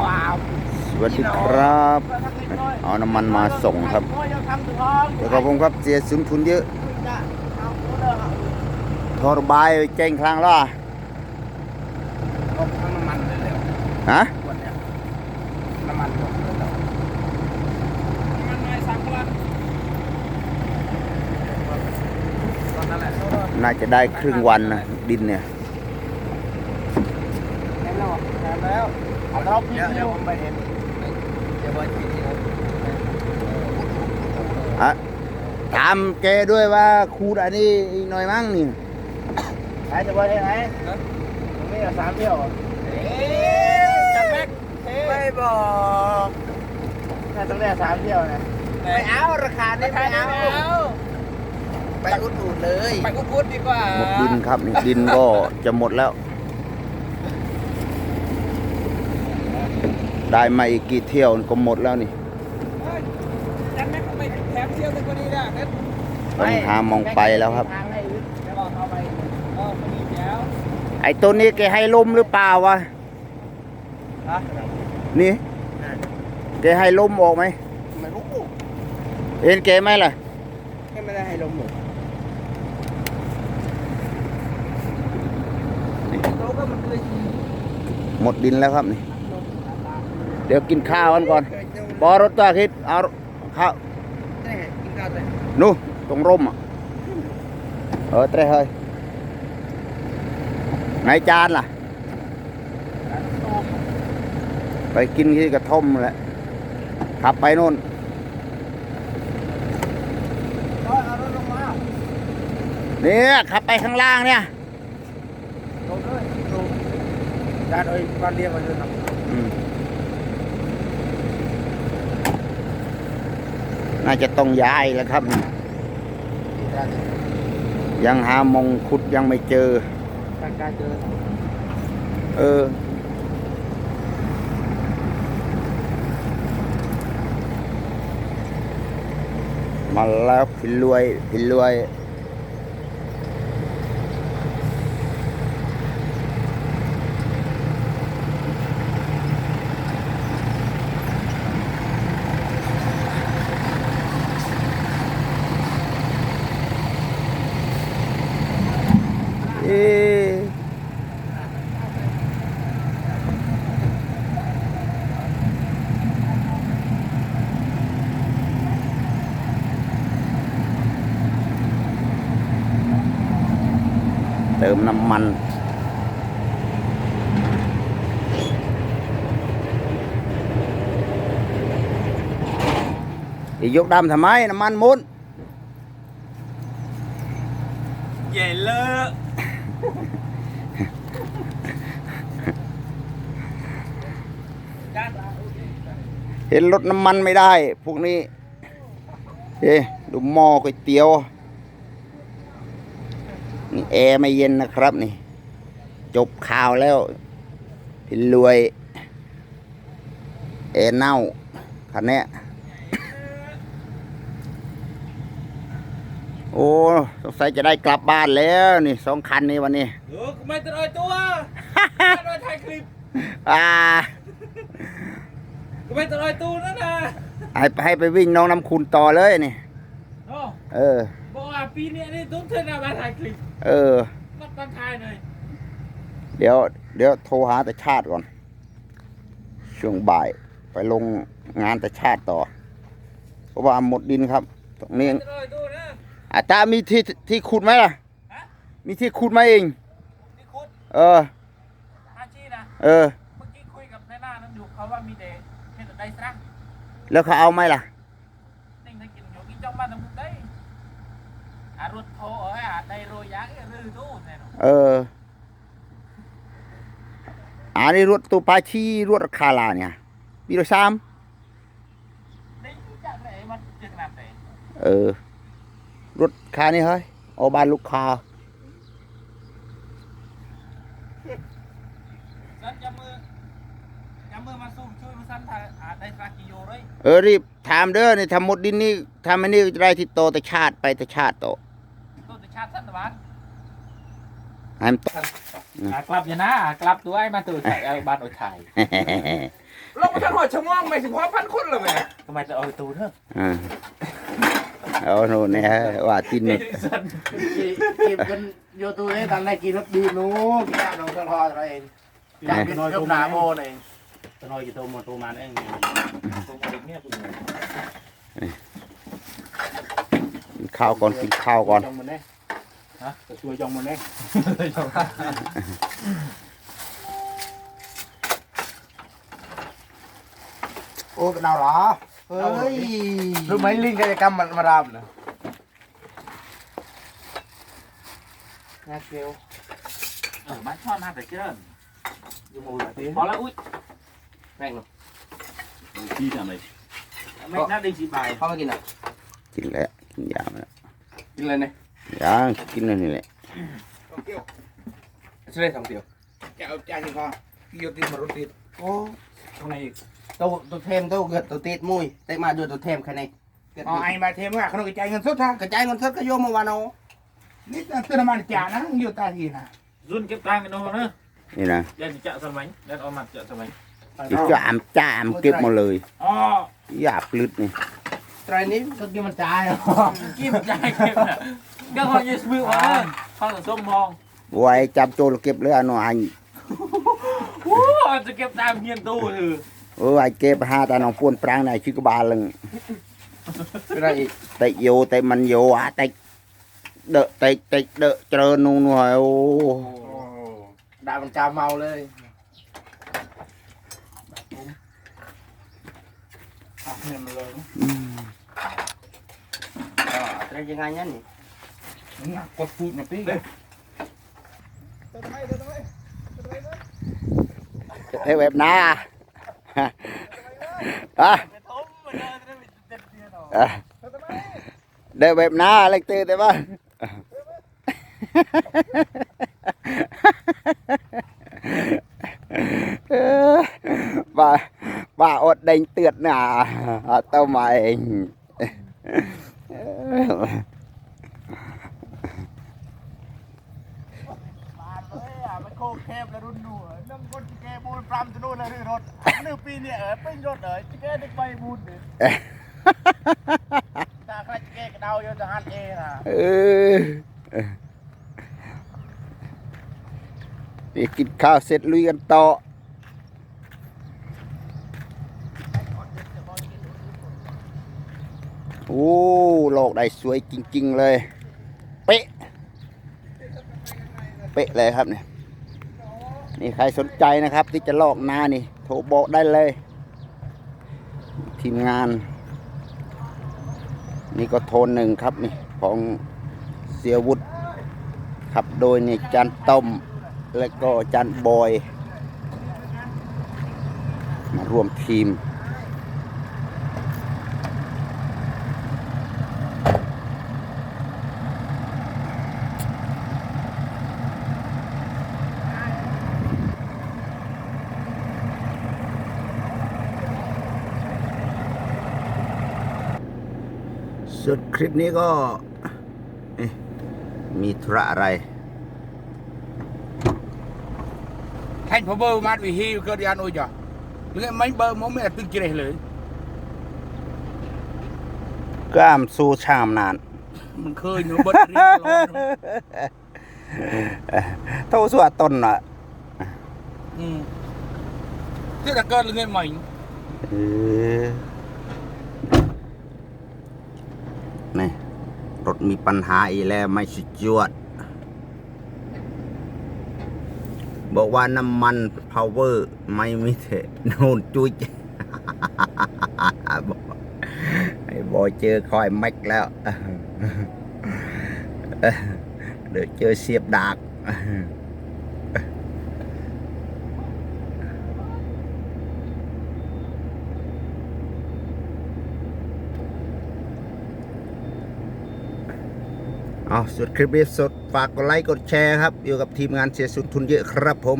สวัสดีครับเอาน้ำมันมาส่งครับเดี๋ยวก็ผมครับเสียสุนทุนเยอะทอระบายเจ้งครั้งล่ะก็ทั้งน้ำมันเลยเร็วฮะวันเนี้ยน้ำมันหรอยสามกลันตอนนั้นแหละน่าจะได้ครึ่งวันนะดินเนี่ย แน่นอนแน่แล้ว เอาเราพี่เดียวผมไปเห็นเดี๋ยววันที่นี้ฮะถามแกด้วยว่าครูดอันนี้อีกหน่อยมั้งนี่ไหนจะไปที่ไหนตรงนี้สามเที่ยวเอ๊จัดแม็กไม่บอกน่าต้องได้สามเที่ยวนะไม่เอาราคานี้ไม่เอาไปอุดหนุนเลย ไปอุดหนุนดีกว่าหมดดินครับนี่ดินก็จะหมดแล้ว ได้มาอีกกี่เที่ยวก็หมดแล้วนี่จันแม็กไปแถมเที่ยวนึงก็ดีนะงั้นต้องหามองไปแล้วครับทางให้เดี๋ยวเอาไปก็พอดีแล้วไอ้ตัวนี้แกให้ลมหรือเปล่าวะ ฮะนี่แกให้ลมออกไหม ไม่รู้เห็นแกไหมล่ะ แค่ไม่ได้ให้ลมหมดโต๊ะก็มันเคยกินหมดดินแล้วครับนี่ เดี๋ยวกินข้าวกันก่อนบอรถตัวคิดเอาข้าวได้กินข้าวเลยนู่นตรงร่มอะเออเตะเฮ้ยไหนจานล่ะ ไปกินที่กระท่อมนั่นแหละขับไปนู่นก็เอารถลงมาเนี่ยขับไปข้างล่างเนี่ยลงเลยลงจานเอ้ยก่อนเรียกมาเลยครับ อืม น่าจะต้องย้ายแล้วครับ ยังหามงคุดยังไม่เจอการการเจอเออ มาแล้วพิรวยพิรวย ติมน้ำมันอีกยกดำทำไม น้ำมันหมุนใหญ่เลอะจานเห็นรถน้ำมันไม่ได้ พวกนี้เอ๊ะดูหม้อก๋วยเตี๋ยว นี่แอร์ไม่เย็นนะครับนี่ จบข่าวแล้วพิรวย แอร์เน่าคันเนี้ยโอ้สงสัยจะได้กลับบ้านแล้วนี่สองคันนี้วันนี้เออกูไม่ตรอยตัวไม่ตรอยถ่ายคลิปอ่ากูไม่ตรอยตัวนั่นนะให้ให้ไปวิ่งน้องน้ำคุณต่อเลยนี่โอ้เออบอกว่า ปีนี้นี่ตุ้มเธอนะมาถ่ายคลิปเออก็ต้องถ่ายหน่อยเดี๋ยว เดี๋ยวโทรหาแต่ชาติก่อน ช่วงบ่ายไปลงงานแต่ชาติต่อ เพราะว่าหมดดินครับ ตรงนี้ไม่ตรอยตัวนะอาจารย์มีที่ที่ขุดไหมล่ะ ฮะมีที่ขุดไหมเอง นี่คุณเออ อาชีนะ เออ เมื่อกี้คุยกับนายหน้านั้นอยู่เขาว่ามีแต่เห็นแต่ได้สร้างแล้วเขาเอาไหมล่ะ นิ่งได้กินอยู่กี่จ้องบ้านตรงได้อารถโทเอ้ยอาได้ โรยยักษ์รือตู้แน่นอนเอออันนี้รถตัวปลาชีรถราคาลาเนี่ยปีละสามได้จากไหนมันจึงนำไหนเออรถคานี่เฮ้ยเอาบ้านลูกค้าสันจะมือจะมือมาสู้ช่วยมาสันถ่ายอาได้สักกิโลเลยเออรีบถามเด้อนี่ทำหมดดินนี่ทำอันนี้จะได้ที่โตแต่ชาติไปแต่ชาติโตตัวจะ ชาติสันตะวันให้มันตกอะกลับอย่านะอะกลับตัวไอ้มาตัวไทยเอาบ้านโอ้ยไทยลงมาทั้งหมดชั่วโมงไม่สิบพันคนเลยแม่ทำไมจะเอาตัวเถอะอ่าเอาโน่นเนี่ยว่าตินไอ้นี่สันกินกันโยตูนี่ตอนแรกกินรถดีนู้กินยาลงเครื่องทอดเราเองอยากกินยกหนาโมเองตัวน้อยกี่ตัวหมดตัวมันเองตัวเด็กเนี่ยตัวน้อยกินข้าวก่อนกินข้าวก่อนจองมันได้ ฮะจะช่วยจองมันได้โอ้กระดาวเหรอเฮ้ยรู้ไหมลิงกายกรรมมันมาดามนะงาเกลียวเออบ้านชอบมากแต่เกินอยู่หมู่ละทีพอแล้วอุ้ยแม่งเนาะพี่ทำอะไรไม่น่าได้สีใบเข้ามากินอะกินแล้วกินยามาแล้วกินเลยเนี่ย ยังกินแล้วนี่แหละใช่สองเดียวแกเอาจานนี้ก่อนโยติมารถติดโอ้ตรงไหนอีกตัวตัวเทมตัวเกิดตัวติดมุ้ยแต่มาดูตัวเทมแค่นี้อ๋อไอ้มาเทมว่าเขาต้องจ่ายเงินสดฮะกระจายเงินสดก็โยมเมื่อวานเอานี่ตื่นน้ำมันจ่านะโยตาทีนะรุ่นเก็บตังค์กันเนาะเนอะนี่นะเดี๋ยวจะสมัยเดี๋ยวเอามาจะสมัยจะจามจามเก็บมาเลยอ๋อหยาบลึดนี่ไตรนี้ก็กินมันจ่ายอะกินใจเก็บน่ะ ก็พอจะซื้อมาข้าวส้มมองไว้จับโจรเก็บเลยอะน้องอันโอ้จะเก็บตามเงียนตู้ถือเออไอ้เก็บหาตาน้องปวนปรางในชื่อกบาลึงเป็นไรอีกแต่โยแต่มันโยอะแต่เดอะแต่แต่เดอะเจอนู่นหน่อยโอ้ด่ามันจาเมาเลยอะเนี่ยมันเลยอืมอะไรยังไงเนี่ย นี่นะกดฟูดมาปีเอ้ยแบบน้าอะเดี๋ยวแบบน้าเล็กตื่นได้ปะบ้าบ้าอดเด้งเตือดหน่าเอาเต้ามาเอง บาดเลยอะมันโคเทมแล้ว รุ่นหนูน้ำก้นเกบูนปรำจะนู่นเลยรถหนึ่งปีเนี่ยเออเป็นรถเออจะแกได้ไปบูนดิถ้าใครจะแกกระเดาโยนจะหันเองอะเออนี่กินข้าวเสร็จลุยกันต่อโอ้โลกได้สวยจริง ๆ เลย เป๊ะ เป๊ะเลยครับเนี่ย นี่ใครสนใจนะครับ ที่จะลอกนานี่ โทรบอกได้เลย ทีมงาน นี่ก็โทนหนึ่งครับนี่ของเสียวุฒิขับโดยนี่จันต้มและก็จันบอย มาร่วมทีม สุดคลิปนี้ก็เอ๊ะมีธุระอะไรท่านพบมาวิฮีเกิดยานโอ้ยจ้ะหรือไม่เบอร์มองไม่ตึงจีเรเลยกล้ามสู้ชามนาน มันเคยเนื้อบดเรียนตลอดโทษสวดต้นอะอืมที่ตะเกิดเรื่องใหม่เออ นี่รถมีปัญหาอีแล้วไม่สุดยอด บอกว่าน้ำมัน power ไม่มีเถอะนู่นจุ้ยบอกไอ้บอยเจอคอยแม็กแล้ว เดี๋ยวเจอเสียบดาก เอาสุดคลิปนี้สดฝากกดไลค์กดแชร์ครับ อยู่กับทีมงานเสียสุดทุนเยอะครับผม